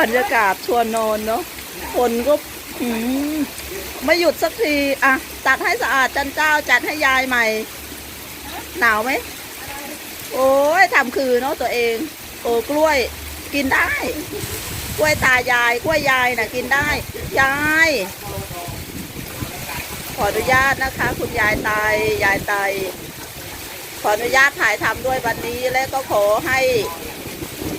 บรรยากาศชวนนอนเนาะคนก็ไม่หยุดสักที อะจัดให้สะอาดจันเจ้า จัดให้ยายใหม่ หนาวไหม โอ้ยทำคือเนาะตัวเอง โอ้กล้วย กินได้ กล้วยตายาย กล้วยยายน่ะ กินได้ ยาย ขออนุญาตนะคะ คุณยายตาย ยายตาย ขออนุญาตถ่ายทำด้วยวันนี้และก็ขอให้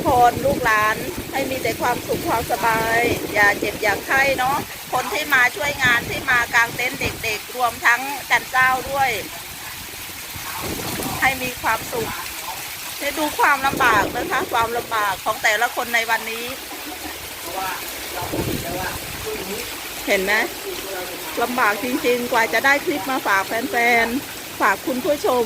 พรลูกหลาน ให้มีแต่ความสุขความสบาย อย่าเจ็บอย่าไข้เนาะคนที่มาช่วยงานที่มากางเต็นท์เด็กๆ รวมทั้งจันเจ้าด้วย ให้มีความสุขได้ดูความลำบากนะคะความลำบากของแต่ละคนในวันนี้ เห็นไหมลำบากจริงๆ กว่าจะได้คลิปมาฝากแฟนๆ ฝากคุณผู้ชม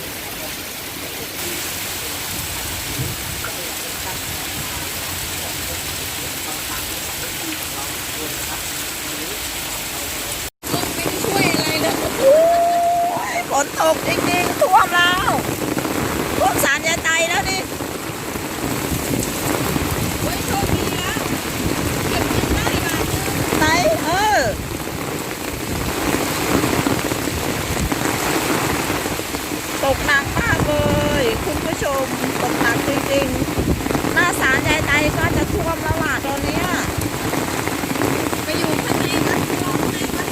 ไม่ได้ช่วยอะไรเลยฝนตกจริงๆท่วมแล้วท่วมสารยายไตแล้วนี่ไหนเออ ตกหนักมากเลย คุณผู้ชม ตกหนักจริงๆ หน้าสารยายไตก็จะท่วมแล้วล่ะตอนเนี้ย ไปอยู่ข้างในนะรอข้างในนะ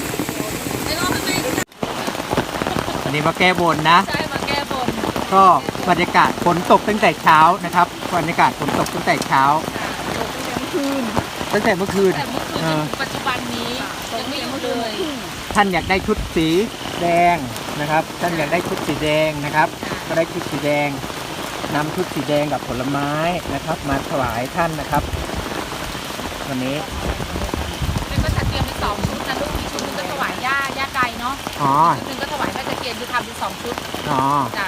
ไปรอข้างในดีกว่า วันนี้ มาแก้บนนะ ใช่มาแก้บนก็บรรยากาศฝนตกตั้งแต่เช้านะครับบรรยากาศฝนตกตั้งแต่เช้าตั้งแต่เมื่อคืนแต่เมื่อคืนเอจนอถึงปัจจุบันนี้ยังไม่อยู่เลยท่านอยากได้ชุดสีแดงนะครับ ท่านอยากได้ชุดสีแดงนะครับ ก็ได้ชุดสีแดงนำชุดสีแดงกับผลไม้นะครับ มาถวายท่านนะครับวันนี้เป็นก็จัดเตรียมไปสองชุดนะลูกอีกชุดหนึงก็ถวายย่าย่าไก่เนาะอ๋อ ชุดหนึงก็ถวาย แม่ตะเคียนคือทำเป็นสองชุดอ๋อ จ้ะ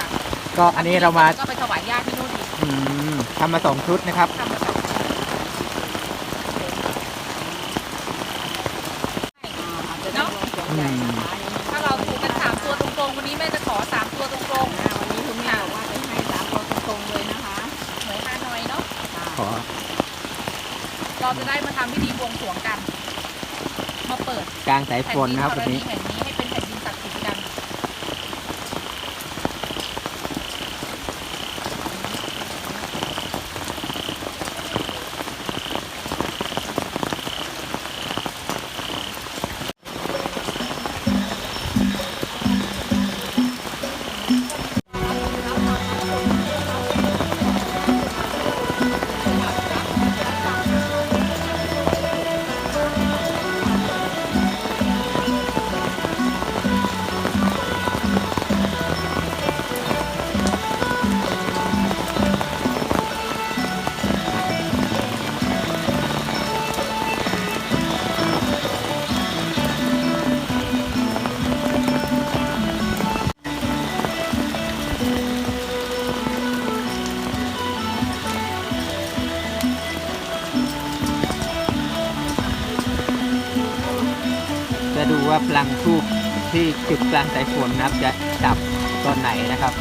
ก็อันนี้เรามาก็ไปถวายย่าที่นู่นอีกอืมทำมาสองชุดนะครับ ทำมาสองชุดเนาะอืม ถ้าเราถูกกันสามตัวตรงๆวันนี้แม่จะขอสามตัวตรงๆวันนี้คุณแม่บอกว่าจะให้สามตัวตรงๆเลยนะคะเหมือนฮานอยเนาะขอเราจะได้มาทำพิธีบวงสรวงกัน มาเปิดกลางสายแผ่ฝนนะครับวันนี้ แห่งนี้ให้เป็นแผ่นดิน จะดูว่าพลังทูบที่จุดกลางสายฝนนะครับ จะดับตอนไหนนะครับ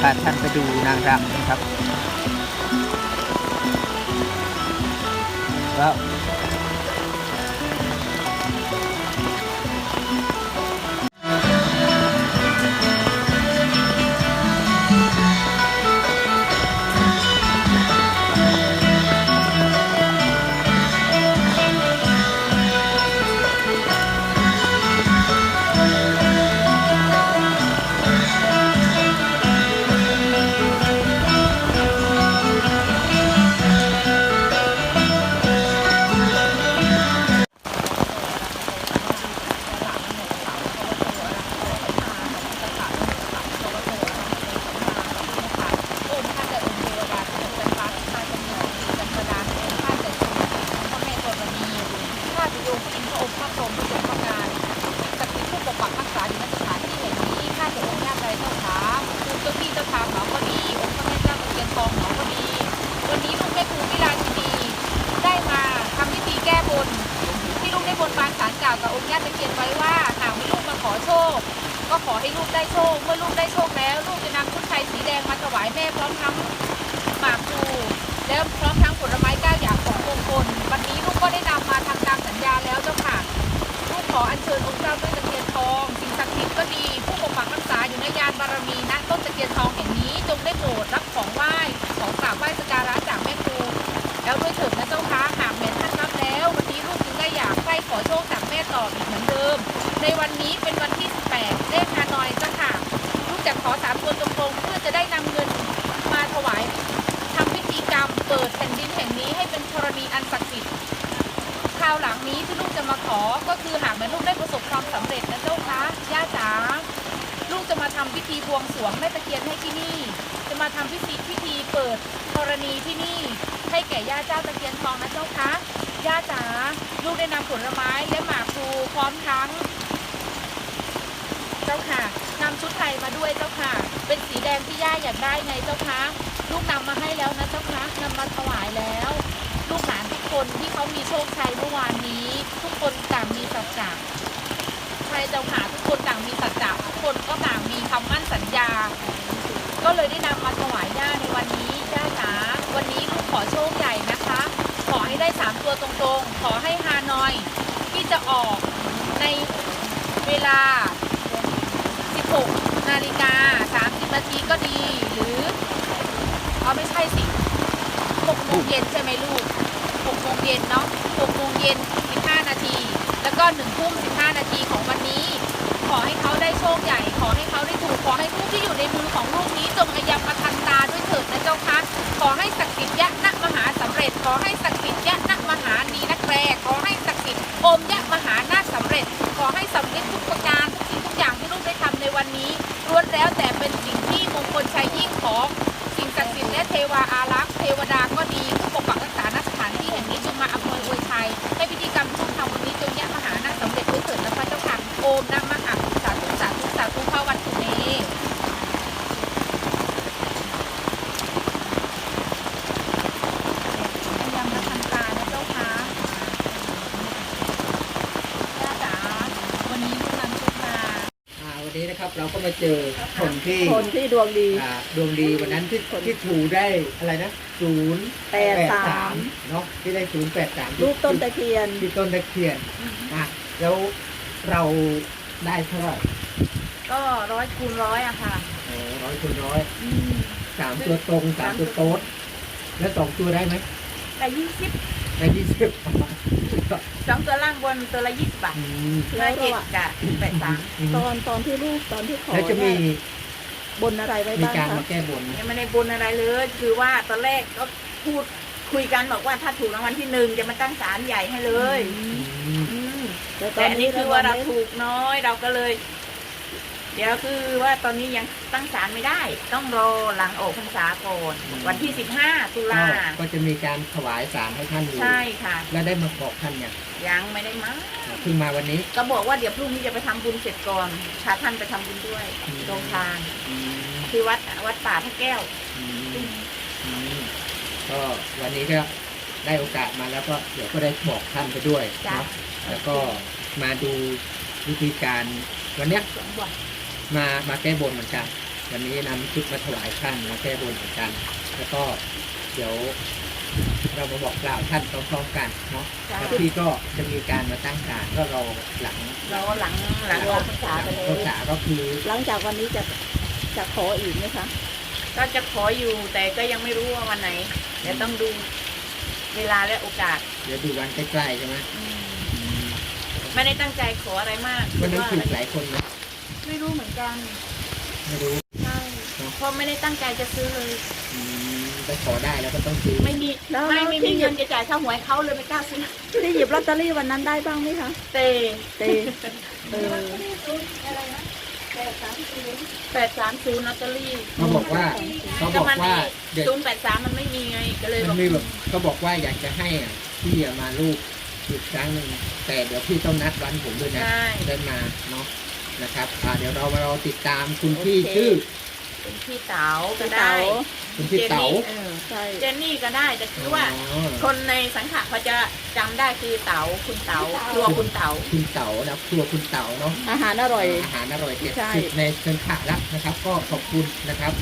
พาท่านไปดูนางรำนะครับแล้ว ล่าวกับองค์ย่าตะเคียนไว้ว่าหากมีลูกมาขอโชค ก็ขอให้ลูกได้โชค เมื่อลูกได้โชคแล้ว ลูกจะนำชุดไทยสีแดงมาถวายแม่พร้อมทั้งหมากพลูแล้วพร้อมทั้งผลไม้ก้าอย่างของมงคลวันนี้ลูกก็ได้นำมาทำตามสัญญาแล้วเจ้าค่ะลูกขออัญเชิญองค์เจ้าด้วยตะเคียนทองสิ่งศักดิ์สิทธิ์ก็ดี ผู้ปกปักรักษาอยู่ในยานบารมีณต้นตะเคียนทองแห่งนี้จงได้โปรดรับของไหว้ของกราบไหว้สกการะ ดิม ในวันนี้เป็นวันที่ 18 เลขฮานอยเจ้าค่ะ ลูกจะขอสามตัวตรงๆเพื่อจะได้นำเงินมาถวายทำพิธีกรรมเปิดแผ่นดินแห่งนี้ให้เป็นธรณีอันศักดิ์สิทธิ์คราวหลังนี้ที่ลูกจะมาขอก็คือหากแม่ลูกได้ประสบความสำเร็จนะเจ้าคะย่าจ๋าลูกจะมาทำพิธีบวงสรวงแม่ตะเคียนให้ที่นี่ จะมาทำพิธีพิธีเปิดธรณีที่นี่ ให้แก่ย่าเจ้าตะเคียนทองนะเจ้าคะ ย่าจ๋าลูกได้นำผลไม้และหมากพลูพร้อมทั้ง เจ้าค่ะนำชุดไทยมาด้วยเจ้าค่ะ เป็นสีแดงที่ย่าอยากได้ไงเจ้าคะลูกนำมาให้แล้วนะเจ้าคะนำมาถวายแล้ว ลูกหลานทุกคนที่เขามีโชคชัยเมื่อวานนี้ ทุกคนต่างมีสัจจะใช่เจ้าค่ะทุกคนต่างมีสัจจะทุกคนก็ต่างมีคำมั่นสัญญา ก็เลยได้นำมาถวายย่าในวันนี้ย่าจ๋าวันนี้ลูกขอโชคใหญ่นะ ให้ได้สามตัวตรงๆ ขอให้ฮานอยที่จะออกในเวลา 16 นาฬิกา 30 นาทีก็ดี หรือเอาไม่ใช่สิ6โมงเย็นใช่ไหมลูก6โมงเย็นเนาะ6โมงเย็น 15 นาที แล้วก็1ทุ่ม 15 นาทีของวันนี้ ขอให้เขาได้โชคใหญ่ ขอให้เขาได้ถูก ขอให้ลูกที่อยู่ในมือของลูกนี้จงอายับมาทันตาด้วยเถิดนะเจ้าคะ ขอให้ศักดิ์สิทธิ์ยะนักมหาสำเร็จ ขอให้ศักดิ์สิทธิ์ยะนักมหานีนักแรขอให้ศักดิ์สิทธิ์อมยะมหานาคสำเร็จ ขอให้สำเร็จทุกประการทุกสิ่งทุกอย่างที่ลูกได้ทำในวันนี้ล้วนแล้วแต่เป็นสิ่งที่มงคลชัยยิ่งของสิ่งศักดิ์สิทธิ์และเทวาอารักษ์เทวดาก็ดีผู้ปกปักรักษาณสถานที่แห่งนี้จงมาอำนวยอวยชัยให้พิธีกรรมที่ลูกทำวันนี้จงยะมหานาคสำเร็จด้วยเถิดนะพระเจ้าค่ะโอมนะมหาสาธุสาธุสาธุพระวันตุเน พยายามมาทำตานะเจ้าค่ะย่าจ๋า วันนี้ลูกนำชุดมา อ่าวันนี้นะครับ เราก็มาเจอคนที่คนที่ดวงดี อ่าดวงดีวันนั้นที่ที่ถูได้อะไรนะศูนย์แปดสามเนาะที่ได้ศูนย์แปดสามรูปต้นตะเคียน ที่ต้นตะเคียนอะแล้วเราได้เท่าไหร่ก็ร้อยคูณร้อยอะค่ะโอ้ร้อยคูณร้อยสามตัวตรงสามตัวโต๊ดแล้วสองตัวได้ไหมแต่ยี่สิบ ได้ยี่สิบสองตัวล่างบนตัวละยี่สิบบาทอืมห้าเจ็ดกะแปดสามตอนตอนที่ลูกตอนที่ขอแล้วจะมีเนี่ยบนอะไรไว้มีบ้างการคะมาแก้บนไหมยังไม่ได้บนอะไรเลย คือว่าตอนแรกก็พูดคุยกันบอกว่าถ้าถูกรางวัลที่หนึ่งจะมาตั้งศาลใหญ่ให้เลยอืมอืมแต่ตแต่อนอันนี้นี้คือว่าเราถูกถูกน้อยเราก็เลย เดี๋ยวคือว่าตอนนี้ยังตั้งศาลไม่ได้ ต้องรอหลังออกพรรษาก่อนวันที่สิบห้าตุก็ลาก็จะมีการถวายสารให้ท่านอยู่ใช่ค่ะ แล้วได้มาบอกท่านเนี่ยยังไม่ได้มาเพิ่งมาวันนี้ ก็บอกว่าเดี๋ยวพรุ่งนี้จะไปทำบุญเสร็จก่อนพาท่านไปทำบุญด้วยอืมโรงทานอืมที่วัดวัดป่าพระแก้วอืมอืมก็วันนี้ก็ได้โอกาสมาแล้วก็เดี๋ยวก็ได้บอกท่านไปด้วยจ้ะเนาะแล้วก็มาดูวิธีการวันเนี้ยส มบัติมามาแก้บนเหมือนกันวันนี้นำชุดมาถวายท่านมาแก้บนเหมือนกัน แล้วก็เดี๋ยวเรามาบอกกล่าวท่านพร้อมๆกันเนาะจ้ะแล้วพี่ก็จะมีการมาตั้งศาลก็รอหลังรอหลังหลังออกพรรษาไปเลภายษาก็คือ หลังจากวันนี้จะจะขออีกไหมคะก็จะขออยู่แต่ก็ยังไม่รู้ว่าวันไหนเดี๋ยวต้องดูเวลาและโอกาส เดี๋ยวดูวันใกล้ๆใช่ไหมอืมอืมไม่ได้ตั้งใจขออะไรมากวันนั้นว่าถูกหลายคนนะ ไม่รู้เหมือนกันไม่รู้ใช่เพราะไม่ได้ตั้งใจจะซื้อเลย อืมไปขอได้แล้วก็ต้องซื้อไม่มีแล้วไม่แล้วไม่ที่มีหยิเงิบนจะจ่ายค่าหวยเขาเลยไม่กล้าซื้อที่หยิบลอตเตอรี่วันนั้นได้บ้างไหมคะเตเตเออแปดสามศูนย์ลอตเตอรี่เขาบอกว่าเขาบอกว่าเด็ก ศูนย์แปดสามมันไม่มีไงก็เลยบมัอนกมีแบบเขาบอกว่าอยากจะให้อะพี่อะมาลูกอีกครั้งหนึ่งแต่เดี๋ยวพี่ต้องนัดวันผมด้วยนะใช่เดินมาเนาะ นะครับอ่าเดี๋ยวเรามาเราติดตามคุณพี่โอเค ชื่อเป็นพี่เต๋าก็พี่ได้เต๋าคุณพี่เต๋าเออใช่เจนนี่ก็ได้แต่คือว่า อ๋อ คนในสังขะเขาจะจำได้คือเต๋าคุณเต๋าครัวคุณเต๋า คุณเต๋านะครัวคุณเต๋าเนาะอาหารอร่อย อาหารอร่อยเด็ดใช่ สุดในเชิงขะแล้วนะครับ ก็ขอบคุณนะครับ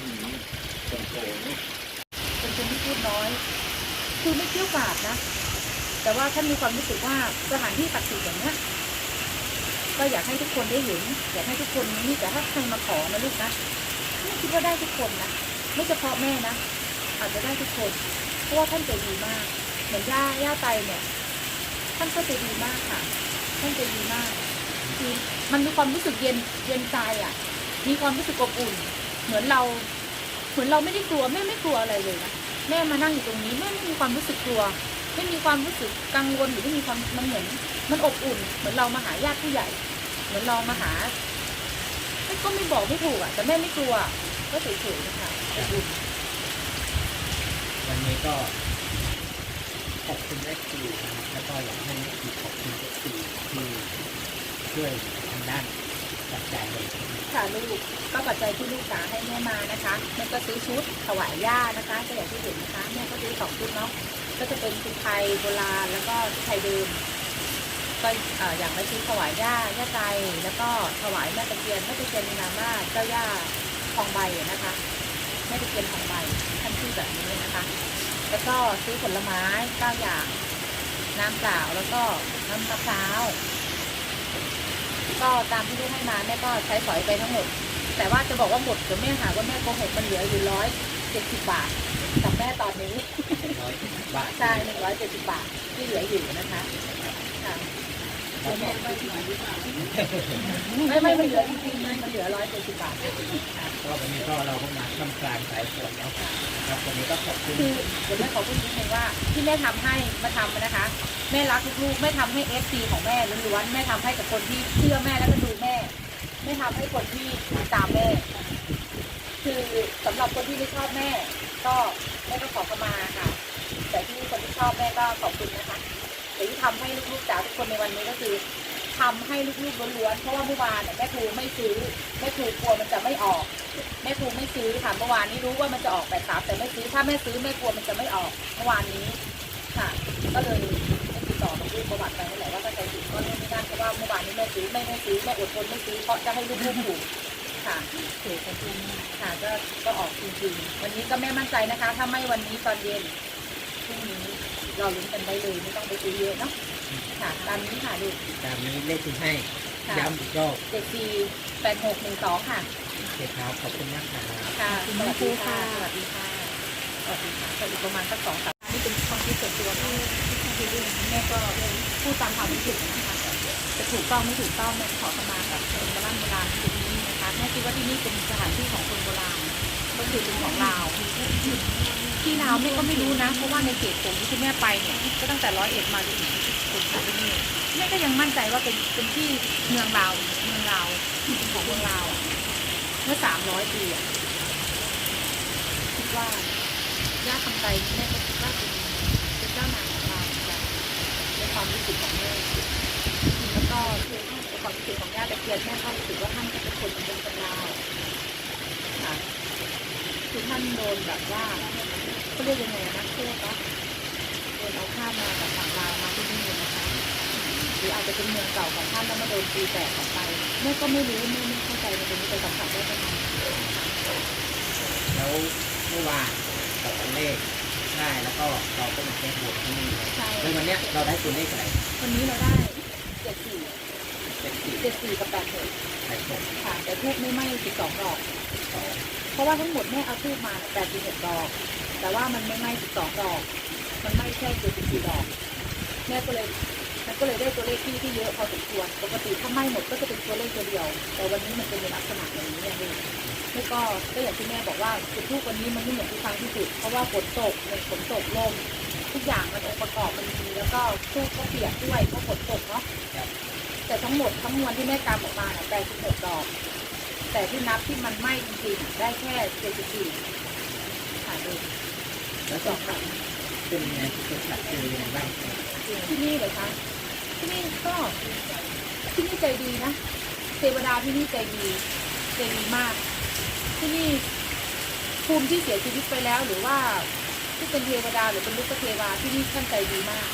อืมโอ้โหเป็นคนที่พูดน้อย คือไม่เกี่ยวกาดนะ แต่ว่าท่านมีความรู้สึกว่าสถานที่ศักดิ์สิทธิ์อย่างเนี้ย ก็อยากให้ทุกคนได้เห็น อยากให้ทุกคนนี่แต่ถ้าใครมาขอนะลูกนะไม่คิดว่าได้ทุกคนนะไม่เฉพาะแม่นะอาจจะได้ทุกคนเพราะว่าท่านใจดีมาก เหมือนย่าย่าไตเนี่ยท่านก็ใจดีมากค่ะ ท่านใจดีมากคือมันมีความรู้สึกเย็นเย็นใจอะ มีความรู้สึกอบอุ่น เหมือนเราเหมือนเราไม่ได้กลัวแม่ไม่กลัวอะไรเลยนะแม่มานั่งอยู่ตรงนี้แม่ไม่มีความรู้สึกกลัว ไม่มีความรู้สึกกังวลหรือไม่มีความมันเหมือน มันอบอุ่น เหมือนเรามาหาญาติผู้ใหญ่ เหมือนเรามาหาก็ไม่บอกไม่ถูกอะ แต่แม่ไม่กลัว ก็เฉยๆนะคะอบอุ่นวันนี้ก็ขอบคุณแม่ครูนะครับแล้วก็อยากให้แม่ครูขอบคุณแม่ครูที่ช่วยทางด้านจัดการเลยค่ะลูกก็ปัจจัยที่ลูกสาให้แม่มานะคะแม่ก็ซื้อชุดถวายย่านะคะก็อย่างที่เห็นนะคะแม่ก็ซื้อสองชุดเนาะก็จะเป็นชุดไทยโบราณแล้วก็ชุดไทยเดิม ก็เอ่ออย่างละชุดถวายย่าย่าใจแล้วก็ถวายแม่ตะเคียนแม่ตะเคียนมีนามว่าเจ้าย่าทองใบอะนะคะแม่ตะเคียนทองใบท่านชื่อแบบนี้นะคะ แล้วก็ซื้อผลไม้เก้าอย่างน้ำเปล่าแล้วก็น้ำมะพร้าวก็ตามที่ลูกให้มาแม่ก็ใช้สอยไปทั้งหมด แต่ว่าจะบอกว่าหมดเดี๋ยวแม่หาว่าแม่โกหกมันเหลืออยู่ร้อยเจ็ดสิบบาทกับแม่ตอนนี้ร้อยบาทใช่หนึ่งร้อยเจ็ดสิบบาทที่เหลืออยู่นะคะค่ะแล้วก็ ไม่ไม่ไม่เหลือจริงๆมันเหลือร้อยเจ็ดสิบบาทก็วันนี้ก็เราก็มาทำกลางสายฝนเนาะครับวันนี้ก็ขอบคุณคือเดี๋ยวแม่ขอพูดนิดนึงว่าที่แม่ทำให้มาทำนะคะ แม่รักลูกๆแม่ทำให้เอฟซีของแม่ล้วนๆแม่ทำให้กับคนที่เชื่อแม่แล้วก็ดูแม่ไม่ทำให้คนที่ตามแม่ คือสำหรับคนที่ไม่ชอบแม่ ก็แม่ก็ขอขมาค่ะ แต่ที่คนที่ชอบแม่ก็ขอบคุณนะคะ แต่ที่ทำให้ลูกๆจ๋าทุกคนในวันนี้ก็คือทำให้ลูกๆล้วนๆเพราะว่าเมื่อวานเนี่ยแม่ครูไม่ซื้อแม่ครูกลัวมันจะไม่ออก แม่ครูไม่ซื้อค่ะเมื่อวานนี้รู้ว่ามันจะออกแปดสามแต่ไม่ซื้อถ้าแม่ซื้อแม่กลัวมันจะไม่ออกเมื่อวานนี้ค่ะ ก็เลยไม่ติดต่อกับลูกประวัติไปนั่นแหละว่าถ้าใครถูกก็นู่นนี่นั่นเพราะว่าเมื่อวานนี้แม่ซื้อไม่ไม่ซื้อแม่อดทนไม่ซื้อเพราะจะให้ลูกๆถูกค่ะเสียกันจริงค่ะก็ก็ออกจริงๆวันนี้ก็แม่มั่นใจนะคะ ถ้าไม่วันนี้ตอนเย็น พรุ่งนี้เราลุ้นกันได้เลยไม่ต้องไปซื้อเยอะเนาะค่ะตามนี้ค่ะลูกตามนี้เลขที่ให้ค่ะย้ำอีกรอบเจ็ดสี่แปดหกหนึ่งสองค่ะ โอเคครับขอบคุณมากครับ ค่ะสวัสดีค่ะ สวัสดีค่ะ สวัสดีค่ะสวัสดีประมาณสักสองสามนี่เป็นความคิดส่วนตัวที่ที่ที่แม่ก็พูดตามความรู้สึกนะคะจะถูกต้องไม่ถูกต้องแม่ขอขมากับคนโบราณโบราณที่นี่นะคะแม่คิดว่าที่นี่เป็นสถานที่ของคนโบราณก็คือเป็นของลาว ที่ลาวแม่ก็ไม่รู้นะ เพราะว่าในเขตผมที่แม่ไปเนี่ยก็ตั้งแต่ร้อยเอ็ดมาจนถึงคนที่นี่แม่ก็ยังมั่นใจว่าเป็นเป็นที่เมืองลาวเมืองลาวของเมืองลาวเมื่อสามร้อยปีอะคิดว่าย่าทำใจแม่ก็คิดว่าเป็นเป็นเจ้านายของเราในความรู้สึกของแม่แล้วก็ในความรู้สึกของย่าตะเคียนแม่ก็รู้สึกว่าท่านก็เป็นคนเป็นคนลาวค่ะคือท่านโดนแบบว่า เขาเรียกยังไงนะเรียกว่าโดนเอาข้ามมาจากฝั่งลาวมาที่นี่นะคะหรืออาจจะเป็นเมืองเก่าของท่านแล้วมาโดนตีแตกออกไปแม่ก็ไม่รู้แม่ไม่เข้าใจในตรงนี้แต่สัมผัสได้ประมาณนี้แล้วเมื่อวานกับตัวเลขได้แล้วก็เราก็มาแก้บวกที่นี่เลยใช่แล้ววันเนี้ยเราได้ตัวเลขอะไรวันนี้เราได้เจ็ดสี่เจ็ดสี่เจ็ดสี่กับแปดหกแปดหกค่ะแต่ทูบไม่ไหม้สิบสองดอกสองเพราะว่าทั้งหมดแม่เอาทูบมาแปดสิบหกดอก แต่ว่ามันไม่ไหม้สิบสองดอก มันไหม้แค่เจ็ดสี่ดอกแม่ก็เลยมันก็เลยได้ตัวเลขที่ที่เยอะพอสมควร ปกติถ้าไหม้หมดก็จะเป็นตัวเลขตัวเดียว แต่วันนี้มันเป็นในลักษณะอย่างนี้เนี่ยเลยแล้วก็ก็อย่างที่แม่บอกว่าจุดทูบวันนี้มันไม่เหมือนทุกครั้งที่จุด เพราะว่าฝนตกเนี่ยฝนตกลมทุกอย่างมันองค์ประกอบมันดีแล้วก็ทูบก็เปียกด้วยเพราะฝนตกเนาะแต่ทั้งหมดทั้งมวลที่แม่กำออกมาเนี่ยแปดสิบหกดอก แต่ที่นับที่มันไหม้จริงๆได้แค่เจ็ดสิบสี่ค่ะดู แล้วก็องครั้งเป็นไงเป็นสัตว์คือยังไงบ้างที่นี่เหรอคะที่นี่ก็ที่นี่ใจดีนะเทวดาที่นี่ใจดีใจดีมาก ที่นี่ภูมิที่เสียชีวิตไปแล้วหรือว่าที่เป็นเทวดาหรือเป็นลูกเทวาที่นี่ท่านใจดีมาก